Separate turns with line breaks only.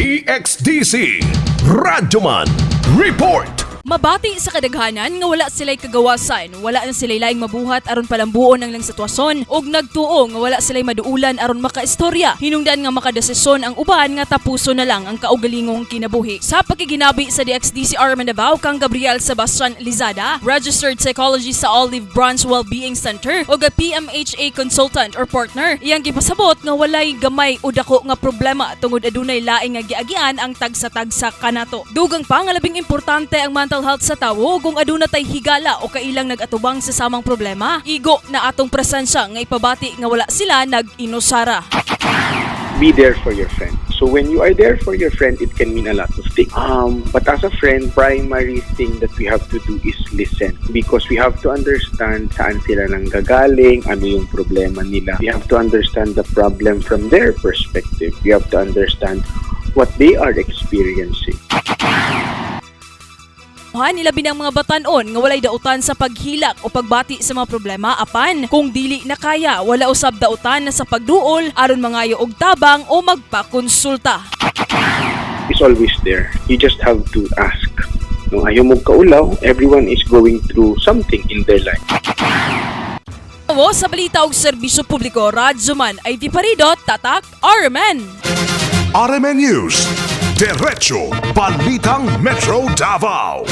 DXDC Radyoman Report
Mabati sa kadaghanan nga wala sila'y kagawasan, wala na sila'y laing mabuhat aron palambuon ang lang sitwasyon, ug nagtuo nga wala sila'y maduulan aron makaistorya. Hinungdan nga makadesisyon ang uban nga tapuso na lang ang kaugalingong kinabuhi. Sa pagkiginabi sa DXDC Arman Davao kang Gabriel Sebastian Lizada, registered psychologist sa Olive Branch Wellbeing Center a PMHA consultant or partner, iyang gipasabot nga walay gamay o dako nga problema tungod adunay laing nga giagian ang tagsa-tagsa kanato. Dugang pa nga labing importante ang mental health sa tawo kung aduna tay higala o kailang nagatubang sa samang problema. Igo na atong presensya nga ipabati nga wala sila nag-inusara.
be there for your friend. So when you are there for your friend, it can mean a lot of things. Um, but as a friend, primary thing that we have to do is listen because we have to understand saan sila nang gagaling, ano yung problema nila. We have to understand the problem from their perspective. We have to understand what they are experiencing.
Han nila binang mga batanon nga walay dautan sa paghilak o pagbati sa mga problema apan kung dili na kaya wala usab dautan na sa pagduol aron mangayo og tabang o magpakonsulta.
It's always there. You just have to ask. No, ayaw mo kaulaw, everyone is going through something in their life.
Awo sa balita og serbisyo publiko Radyoman ay di paridot tatak Armen.
RMN News Diretso Balitang Metro Davao